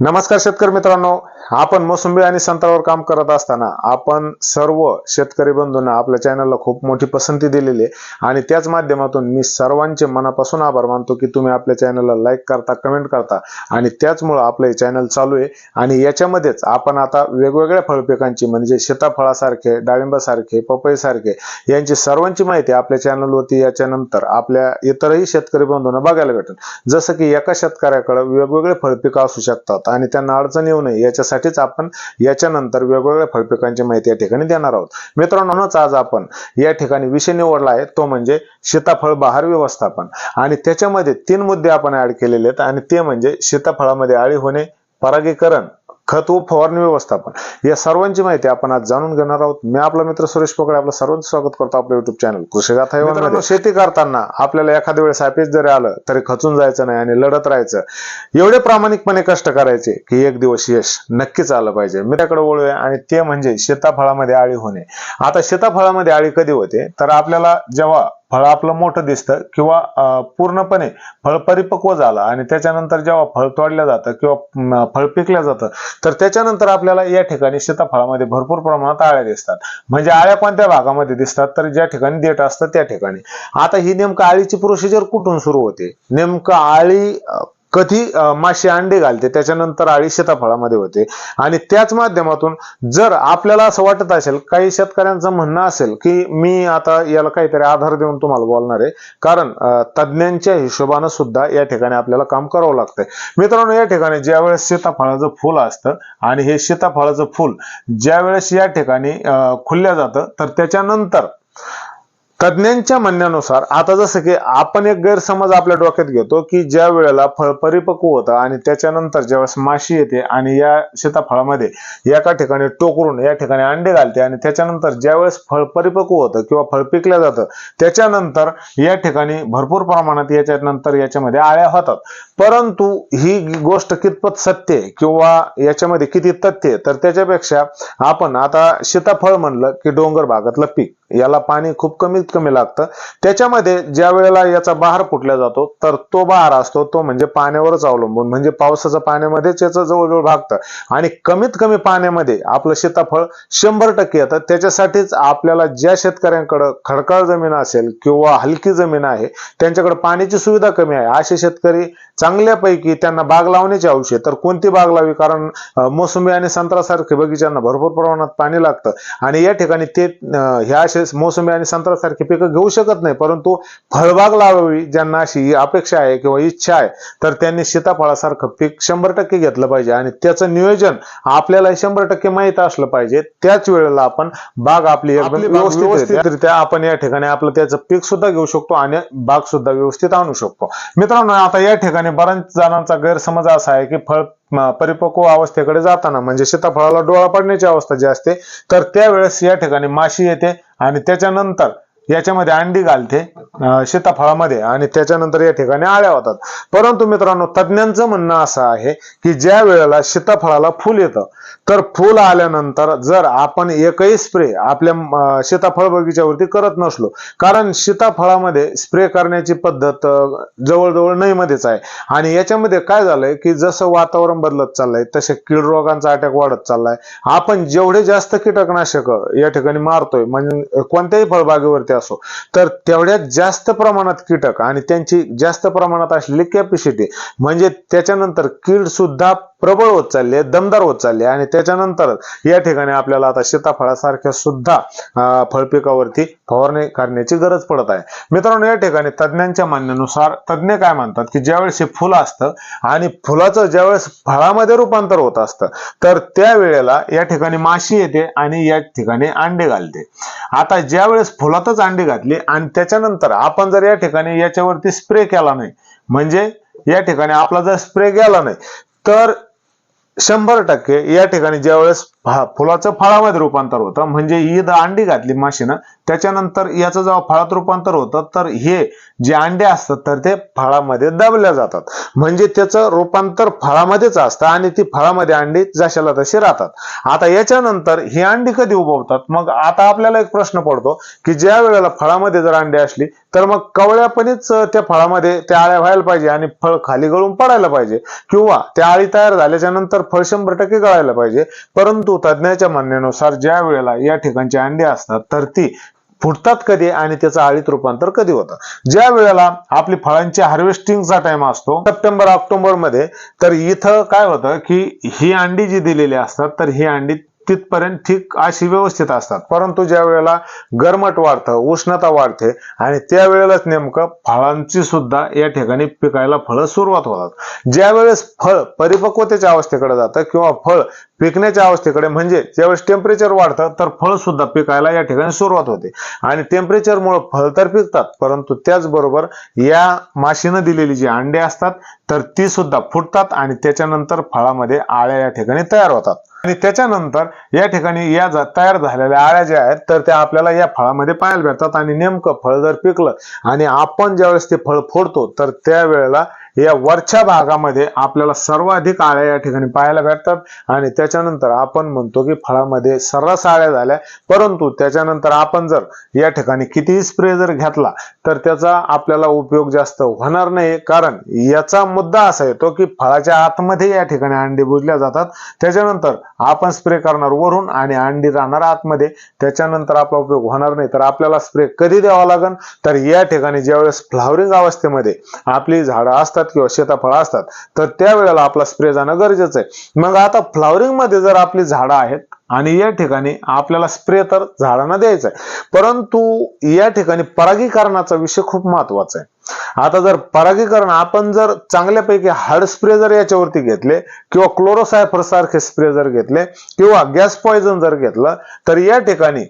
नमस्कार शेतकरी मित्रांनो. आपण मोसंबी आणि संत्र्यावर काम करत असताना आपण सर्व शेतकरी बंधूंना आपल्या चॅनलला खूप मोठी पसंती दिलेली आहे. आणि त्याच माध्यमातून मी सर्वांचे मनापासून आभार मानतो की तुम्ही आपल्या चॅनलला लाईक करता कमेंट करता आणि त्याचमुळं आपलं हे चॅनल चालू आहे. आणि याच्यामध्येच आपण आता वेगवेगळ्या फळपिकांची म्हणजे सीताफळासारखे डाळिंबासारखे पपईसारखे यांची सर्वांची माहिती आपल्या चॅनलवरती याच्यानंतर आपल्या इतरही शेतकरी बंधूंना बघायला भेटेल. जसं की एका शेतकऱ्याकडे वेगवेगळे फळपिकं असू शकतात. आणि त्यांना अडचण येऊ नये. याच्यासाठीच आपण याच्यानंतर वेगवेगळ्या फळपिकांची माहिती या ठिकाणी देणार आहोत. मित्रांनोच आज आपण या ठिकाणी विषय निवडला आहे. तो म्हणजे सीताफळ बहार व्यवस्थापन. आणि त्याच्यामध्ये तीन मुद्दे आपण ऍड केलेले आहेत. आणि ते म्हणजे सीताफळामध्ये आळी होणे परागीकरण खत व फवारणी व्यवस्थापन. या सर्वांची माहिती आपण आज जाणून घेणार आहोत. मी आपला मित्र सुरेश पकडे आपलं सर्वांचं स्वागत करतो आपल्या युट्यूब चॅनल कृषी गाथा शेती करताना आपल्याला एखाद्या वेळेस अपयश जरी आलं तरी खचून जायचं नाही आणि लढत राहायचं. एवढे प्रामाणिकपणे कष्ट करायचे की एक दिवस यश नक्कीच आलं पाहिजे. मी त्याकडे वळूया आणि ते म्हणजे सीताफळामध्ये आळी होणे. आता सीताफळामध्ये आळी कधी होते? तर आपल्याला जेव्हा फळ आपलं मोठं दिसतं किंवा पूर्णपणे फळ परिपक्व झालं आणि त्याच्यानंतर जेव्हा फळ तोडलं जातं किंवा फळ पिकलं जातं तर त्याच्यानंतर आपल्याला या ठिकाणी सीताफळामध्ये भरपूर प्रमाणात आळ्या दिसतात. म्हणजे आळ्या कोणत्या भागामध्ये दिसतात? तर ज्या ठिकाणी देठ असतं त्या ठिकाणी. आता ही नेमकं आळीची प्रोसिजर कुठून सुरू होते? नेमकं आळी कधी अं, माशी अंडे घालते त्याच्यानंतर आळी सीताफळामध्ये होते. आणि त्याच माध्यमातून जर आपल्याला असं वाटत असेल काही शेतकऱ्यांचं म्हणणं असेल की मी आता याला काहीतरी आधार देऊन तुम्हाला बोलणार आहे. कारण तज्ज्ञांच्या हिशोबानं सुद्धा या ठिकाणी आपल्याला काम करावं लागतंय. मित्रांनो या ठिकाणी ज्यावेळेस सीताफळाचं फुल असतं आणि हे सीताफळाचं फुल ज्यावेळेस या ठिकाणी अं, खुलल्या जातं तर त्याच्यानंतर तज्ज्ञांच्या म्हणण्यानुसार आता जसं की आपण एक गैरसमज आपल्या डोक्यात घेतो की ज्या वेळेला फळ परिपक्व होतं आणि त्याच्यानंतर ज्यावेळेस माशी येते आणि या सीताफळामध्ये एका ठिकाणी टोकरून या ठिकाणी अंडे घालते आणि त्याच्यानंतर ज्यावेळेस फळ परिपक्व होतं किंवा फळ पिकलं जातं त्याच्यानंतर या ठिकाणी भरपूर प्रमाणात याच्यानंतर याच्यामध्ये आळ्या होतात. परंतु ही गोष्ट कितपत सत्य आहे किंवा याच्यामध्ये किती तथ्य आहे तर त्याच्यापेक्षा आपण आता सीताफळ म्हणलं की डोंगर भागातलं पीक. याला पाणी खूप कमीत कमी लागतं. त्याच्यामध्ये ज्या वेळेला याचा बहार फुटला जातो तर तो बहार असतो तो म्हणजे पाण्यावरच अवलंबून म्हणजे पावसाचं पाण्यामध्येच याचं जवळजवळ भागतं. आणि कमीत कमी पाण्यामध्ये आपलं सीताफळ शंभर टक्के येतं. त्याच्यासाठीच आपल्याला ज्या शेतकऱ्यांकडं खडकाळ जमीन असेल किंवा हलकी जमीन आहे त्यांच्याकडे पाण्याची सुविधा कमी आहे. असे शेतकरी चांगल्यापैकी त्यांना बाग लावण्याची आहे. तर कोणती बाग लावी कारण मोसंबी आणि संत्रासारखे बगीच्यांना भरपूर प्रमाणात पाणी लागतं. आणि या ठिकाणी ते ह्या असे मोसंबी आणि संत्रासारखे पिकं घेऊ शकत नाही. परंतु फळबाग लावावी ज्यांना अशी अपेक्षा आहे किंवा इच्छा आहे तर त्यांनी सीताफळासारखं पीक शंभर टक्के घेतलं पाहिजे. आणि त्याचं नियोजन आपल्याला शंभर टक्के माहीत असलं पाहिजे. त्याच वेळेला आपण बाग आपली व्यवस्थितरित्या आपण या ठिकाणी आपलं त्याचं पीक सुद्धा घेऊ शकतो आणि बाग सुद्धा व्यवस्थित आणू शकतो. मित्रांनो आता या ठिकाणी बऱ्याच जणांचा गैरसमज असा आहे की फळ परिपक्व अवस्थेकडे जाताना म्हणजे सीताफळाला डोळा पडण्याची अवस्था जी असते तर त्यावेळेस या ठिकाणी माशी येते आणि त्याच्यानंतर याच्यामध्ये अंडी घालते सीताफळामध्ये आणि त्याच्यानंतर या ठिकाणी आळ्या होतात. परंतु मित्रांनो तज्ज्ञांचं म्हणणं असं आहे की ज्या वेळेला सीताफळाला फुल येतं तर फुल आल्यानंतर जर आपण एकही स्प्रे आपल्या सीताफळ बगीच्यावरती करत नसलो कारण सीताफळामध्ये स्प्रे करण्याची पद्धत जवळजवळ नईमध्येच आहे. आणि याच्यामध्ये काय झालंय की जसं वातावरण बदलत चाललंय तसे कीड रोगांचा अटॅक वाढत चाललाय. आपण जेवढे जास्त कीटकनाशक या ठिकाणी मारतोय म्हणजे कोणत्याही फळबागेवरती असो. तर तेवढ्यात जास्त प्रमाणात कीटक आणि त्यांची जास्त प्रमाणात असलेली कॅपॅसिटी म्हणजे त्याच्यानंतर कीड सुद्धा प्रबळ होत चालली आहे दमदार होत चालली आहे. आणि त्याच्यानंतर या ठिकाणी आपल्याला आता सीताफळासारख्या सुद्धा फळपिकावरती फवारणी करण्याची गरज पडत आहे. मित्रांनो या ठिकाणी तज्ज्ञांच्या म्हणण्यानुसार तज्ज्ञ काय म्हणतात की ज्यावेळेस हे फुल असतं आणि फुलाचं ज्यावेळेस फळामध्ये रूपांतर होत असतं तर त्यावेळेला या ठिकाणी माशी येते आणि या ठिकाणी अंडे घालते. आता ज्यावेळेस फुलातच अंडी घातली आणि त्याच्यानंतर आपण जर या ठिकाणी याच्यावरती स्प्रे केला नाही म्हणजे या ठिकाणी आपला जर स्प्रे गेला नाही तर शंभर टक्के या ठिकाणी ज्यावेळेस फुलाचं फळामध्ये रूपांतर होतं. म्हणजे ईद अंडी घातली माशीनं. त्याच्यानंतर याचं जेव्हा फळात रूपांतर होतं तर हे जे अंडे असतात तर ते फळामध्ये दाबल्या जातात. म्हणजे त्याचं रूपांतर फळामध्येच असतं आणि ती फळामध्ये अंडी जशाला तशी राहतात. आता याच्यानंतर ही अंडी कधी उभवतात मग आता आपल्याला एक प्रश्न पडतो की ज्या वेळेला फळामध्ये जर अंडी असली तर मग कवळ्यापणीच त्या फळामध्ये त्या आळ्या व्हायला पाहिजे आणि फळ खाली गळून पडायला पाहिजे. किंवा त्या आळी तयार झाल्याच्यानंतर फळ शंभर टक्के गळायला पाहिजे. परंतु तज्ज्ञाच्या म्हणण्यानुसार ज्या वेळेला या ठिकाणची अंडी असतात तर ती फुटतात कधी आणि त्याचं आळीत रूपांतर कधी होतं? ज्या वेळेला आपली फळांची हार्वेस्टिंगचा टाइम असतो सप्टेंबर ऑक्टोबरमध्ये तर इथं काय होतं की ही अंडी जी दिलेली असतात तर ही अंडी तिथपर्यंत ठीक अशी व्यवस्थित असतात. परंतु ज्या वेळेला गरमट वाढतं उष्णता वाढते आणि त्यावेळेलाच नेमकं फळांची सुद्धा या ठिकाणी पिकायला फळं सुरुवात होतात. ज्या वेळेस फळ परिपक्वतेच्या अवस्थेकडे जातं किंवा फळ पिकण्याच्या अवस्थेकडे म्हणजे ज्यावेळेस टेम्परेचर वाढतं तर फळ सुद्धा पिकायला या ठिकाणी सुरुवात होते. आणि टेम्परेचरमुळे फळ तर पिकतात परंतु त्याचबरोबर या माशीनं दिलेली जी अंडे असतात तर ती सुद्धा फुटतात आणि त्याच्यानंतर फळामध्ये आळ्या या ठिकाणी तयार होतात. आणि त्याच्यानंतर या ठिकाणी या जा- तयार झालेल्या आळ्या ज्या आहेत तर त्या आपल्याला या फळामध्ये पाहायला भेटतात. आणि नेमकं फळ जर पिकलं आणि आपण ज्यावेळेस ते फळ फोडतो तर त्यावेळेला या वरच्या भागामध्ये आपल्याला सर्वाधिक आळ्या या ठिकाणी पाहायला भेटतात. आणि त्याच्यानंतर आपण म्हणतो की फळामध्ये सर्रास आळ्या झाल्या. परंतु त्याच्यानंतर आपण जर या ठिकाणी कितीही स्प्रे जर घेतला तर त्याचा आपल्याला उपयोग जास्त होणार नाही. कारण याचा मुद्दा असा येतो की फळाच्या आतमध्ये या ठिकाणी अंडी बुजल्या जातात. त्याच्यानंतर आपण स्प्रे करणार वरून आणि अंडी राहणार आतमध्ये. त्याच्यानंतर आपला उपयोग होणार नाही. तर आपल्याला स्प्रे कधी द्यावा लागेल तर या ठिकाणी ज्यावेळेस फ्लावरिंग अवस्थेमध्ये आपली झाडं असतात किंवा शेताफळं असतात तर त्यावेळेला आपला स्प्रे जाणं गरजेचं आहे. मग आता फ्लॉवरिंगमध्ये जर आपली झाडं आहेत आणि या ठिकाणी आपल्याला स्प्रे तर झाडांना द्यायचा आहे परंतु या ठिकाणी परागीकरणाचा विषय खूप महत्त्वाचा आहे. आता जर परागीकरण आपण जर चांगल्यापैकी हार्ड स्प्रे जर याच्यावरती घेतले किंवा क्लोरोसायफर सारखे स्प्रे जर घेतले किंवा गॅस पॉइझन जर घेतलं तर या ठिकाणी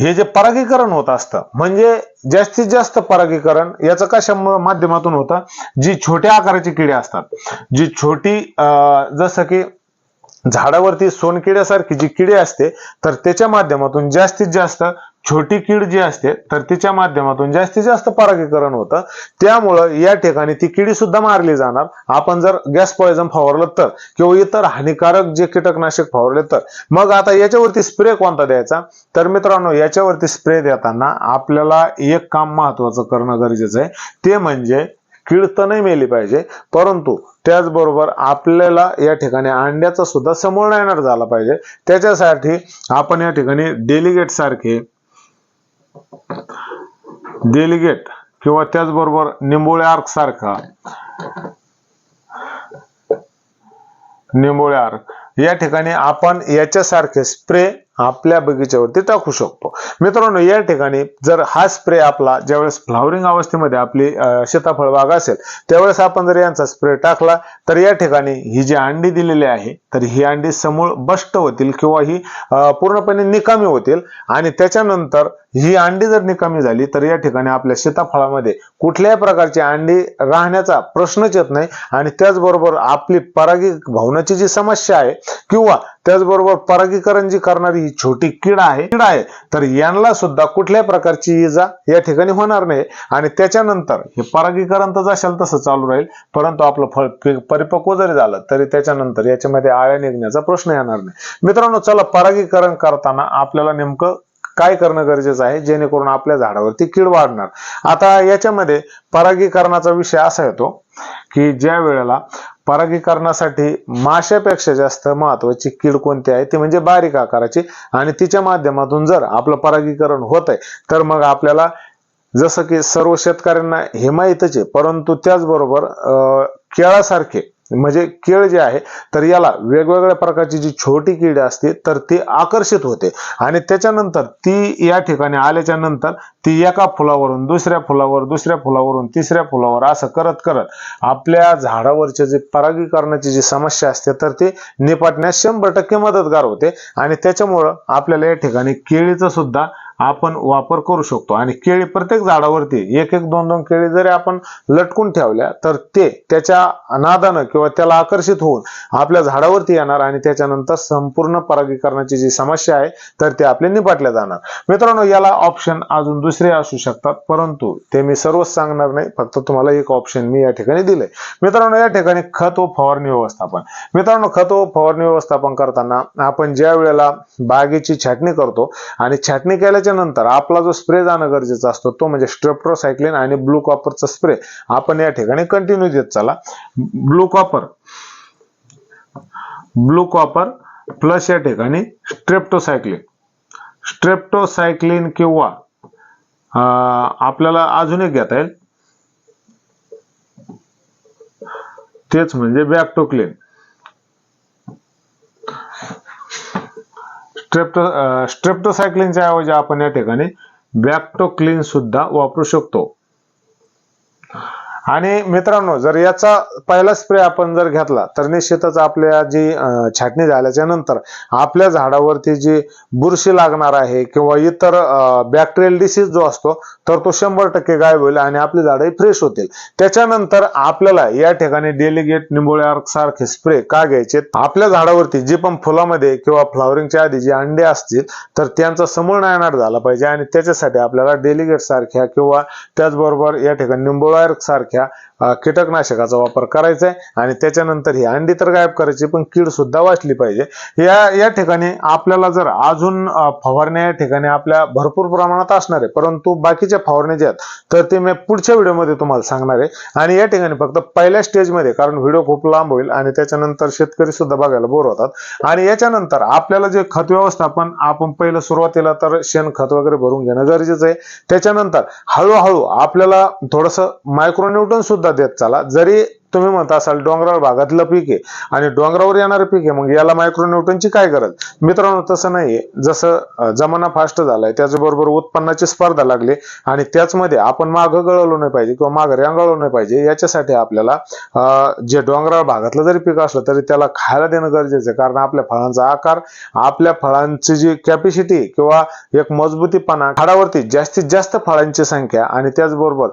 हे जे परागीकरण होत असतं म्हणजे जास्तीत जास्त परागीकरण याचं कशा माध्यमातून होतं? जी छोट्या आकाराची किडे असतात. जी छोटी अं, जसं की झाडावरती सोनकिड्यासारखी जी किडे असते तर त्याच्या माध्यमातून जास्तीत जास्त छोटी कीड जी असते तर तिच्या माध्यमातून जास्तीत जास्त परागीकरण होतं. त्यामुळं या ठिकाणी ती किडी सुद्धा मारली जाणार. आपण जर गॅस पॉइझन फवारलं तर किंवा इतर हानिकारक जे कीटकनाशक फवारले तर. मग आता याच्यावरती स्प्रे कोणता द्यायचा? तर मित्रांनो याच्यावरती स्प्रे देताना आपल्याला एक काम महत्वाचं करणं गरजेचं आहे. ते म्हणजे कीड तर नाही मेली पाहिजे परंतु त्याचबरोबर आपल्याला या ठिकाणी अंड्याचा सुद्धा समूळ येणार झाला पाहिजे. त्याच्यासाठी आपण या ठिकाणी डेलिगेट सारखे डेलिगेट किंवा त्याचबरोबर निंबोळे आर्क सारखा. निंबोळे आर्क. या ठिकाणी आपण याच्यासारखे स्प्रे आपल्या बगीच्यावरती टाकू शकतो. मित्रांनो या ठिकाणी जर हा स्प्रे आपला ज्यावेळेस फ्लावरिंग अवस्थेमध्ये आपली सीताफळ बाग असेल त्यावेळेस आपण जर यांचा स्प्रे टाकला तर या ठिकाणी ही जी अंडी दिलेली आहे तर ही अंडी समूळ बष्ट होतील किंवा ही पूर्णपणे निकामी होतील आणि त्याच्यानंतर ही अंडी जर निकामी झाली तर या ठिकाणी आपल्या सीताफळामध्ये कुठल्याही प्रकारची अंडी राहण्याचा प्रश्नच येत नाही आणि त्याचबरोबर आपली परागी भावनाची जी समस्या आहे किंवा त्याचबरोबर परागीकरण जी करणारी ही छोटी कीड आहे कीड आहे तर यांना सुद्धा कुठल्याही प्रकारची इजा या ठिकाणी होणार नाही. आणि त्याच्यानंतर हे परागीकरण तर जशाल तसं चालू राहील परंतु आपलं फळ परिपक्व जरी झालं तरी त्याच्यानंतर याच्यामध्ये आळ्या निघण्याचा प्रश्न येणार नाही. मित्रांनो चला परागीकरण करताना आपल्याला नेमकं काय करणं गरजेचं आहे जेणेकरून आपल्या झाडावरती कीड वाढणार. आता याच्यामध्ये परागीकरणाचा विषय असा येतो की ज्या वेळेला परागीकरणासाठी माशापेक्षा जास्त महत्वाची कीड कोणती आहे ती म्हणजे बारीक आकाराची. आणि तिच्या माध्यमातून जर आपलं परागीकरण होत आहे तर मग आपल्याला जसं की सर्व शेतकऱ्यांना हे माहीतच आहे परंतु त्याचबरोबर केळासारखे म्हणजे केळ जे आहे तर याला वेगवेगळ्या प्रकारची जी छोटी कीड असते तर ती आकर्षित होते. आणि त्याच्यानंतर ती या ठिकाणी आल्याच्यानंतर ती एका फुलावरून दुसऱ्या फुलावर दुसऱ्या फुलावरून तिसऱ्या फुलावर असं करत करत आपल्या झाडावरचे जे परागीकरणाची जी समस्या असते तर ती निपटण्यास शंभर टक्के मदतगार होते. आणि त्याच्यामुळं आपल्याला या ठिकाणी केळीचं सुद्धा आपण वापर करू शकतो. आणि केळी प्रत्येक झाडावरती एक एक दोन दोन केळी जरी आपण लटकून ठेवल्या तर ते त्याच्या नादानं किंवा त्याला आकर्षित होऊन आपल्या झाडावरती येणार आणि त्याच्यानंतर संपूर्ण परागीकरणाची जी समस्या आहे तर ते आपले निपाटल्या जाणार. मित्रांनो याला ऑप्शन अजून दुसरे असू शकतात परंतु ते मी सर्वच सांगणार नाही. फक्त तुम्हाला एक ऑप्शन मी या ठिकाणी दिलंय. मित्रांनो या ठिकाणी खत व फवारणी व्यवस्थापन. मित्रांनो खत व फवारणी व्यवस्थापन करताना आपण ज्या वेळेला बागेची छाटणी करतो आणि छाटणी केल्याच्या नंतर आपला जो स्प्रे जाणं गरजेचा असतो तो म्हणजे स्ट्रेप्ट्रोसायक्लिन आणि ब्लू कॉपरचा स्प्रे आपण या ठिकाणी कंटिन्यू देत चला. Blue copper blue copper plus या ठिकाणी स्ट्रेप्टोसायक्लिन स्ट्रेप्टोसायक्लिन किंवा आपल्याला अजून एक घेता येईल. तेच म्हणजे बॅक्टोक्लिन स्ट्रेप्टो स्ट्रेप्टोसायक्लिनच्या ऐवजी आपण या ठिकाणी बॅक्टोक्लिन सुद्धा वापरू शकतो. आणि मित्रांनो जर याचा पहिला स्प्रे आपण जर घेतला तर निश्चितच आपल्या जी छाटणी झाल्याच्यानंतर आपल्या झाडावरती जी बुरशी लागणार आहे किंवा इतर बॅक्टेरियल डिसीज जो असतो तर तो शंभर टक्के गायब होईल आणि आपली झाडंही फ्रेश होतील. त्याच्यानंतर आपल्याला या ठिकाणी डेलिगेट निंबोळ्या सारखे स्प्रे का घ्यायचे? आपल्या झाडावरती जी पण फुलामध्ये किंवा फ्लॉवरिंगच्या आधी जे अंडे असतील तर त्यांचा समूळ नायनाट झाला पाहिजे आणि त्याच्यासाठी आपल्याला डेलिगेट सारख्या किंवा त्याचबरोबर या ठिकाणी निंबोळ्या सारख्या सारख्या कीटकनाशकाचा वापर करायचा आहे आणि त्याच्यानंतर ही अंडी तर गायब करायची पण कीड सुद्धा वाचली पाहिजे. या या ठिकाणी आपल्याला जर अजून फवारण्या या ठिकाणी आपल्या भरपूर प्रमाणात असणार आहे परंतु बाकीच्या फवारण्या ज्या आहेत तर ते मी पुढच्या व्हिडिओमध्ये तुम्हाला सांगणार आहे. आणि या ठिकाणी फक्त पहिल्या स्टेजमध्ये कारण व्हिडिओ खूप लांब होईल आणि त्याच्यानंतर शेतकरी सुद्धा बघायला बोर होतात. आणि याच्यानंतर आपल्याला जे खत व्यवस्थापन आपण पहिलं सुरुवातीला तर शेणखत वगैरे भरून घेणं गरजेचं आहे. त्याच्यानंतर हळूहळू आपल्याला थोडंसं न्यूटन सुद्धा देत चला. जरी तुम्ही म्हणता असाल डोंगराळ भागातलं पीक आहे आणि डोंगरावर येणारं पीक आहे मग याला मायक्रोन्यूटनची काय गरज? मित्रांनो तसं नाहीये. जसं जमाना फास्ट झालाय त्याचबरोबर उत्पन्नाची स्पर्धा लागली आणि त्याचमध्ये आपण मागं गळवलो नाही पाहिजे किंवा मागं रेंगाळलं नाही पाहिजे याच्यासाठी आपल्याला जे डोंगराळ भागातलं जरी पीक असलं तरी त्याला खायला देणं गरजेचं आहे. कारण आपल्या फळांचा आकार आपल्या फळांची जी कॅपॅसिटी किंवा एक मजबूतीपणा झाडावरती जास्तीत जास्त फळांची संख्या आणि त्याचबरोबर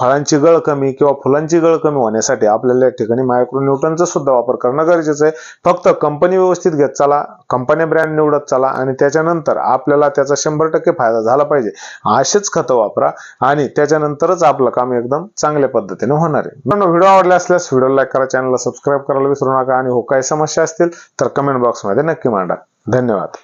फळांची गळ कमी किंवा फुलांची गळ कमी होण्यासाठी आपल्याला या ठिकाणी मायक्रोन्यूटनचा सुद्धा वापर करणं गरजेचं आहे. फक्त कंपनी व्यवस्थित घेत चला कंपनी ब्रँड निवडत चला आणि त्याच्यानंतर आपल्याला त्याचा शंभर टक्के फायदा झाला पाहिजे. असेच खतं वापरा आणि त्याच्यानंतरच आपलं काम एकदम चांगल्या पद्धतीने होणार आहे. म्हणून व्हिडिओ आवडला असल्यास व्हिडिओ लाईक करा चॅनलला सबस्क्राईब करायला विसरू नका आणि हो काही समस्या असतील तर कमेंट बॉक्समध्ये नक्की मांडा. धन्यवाद.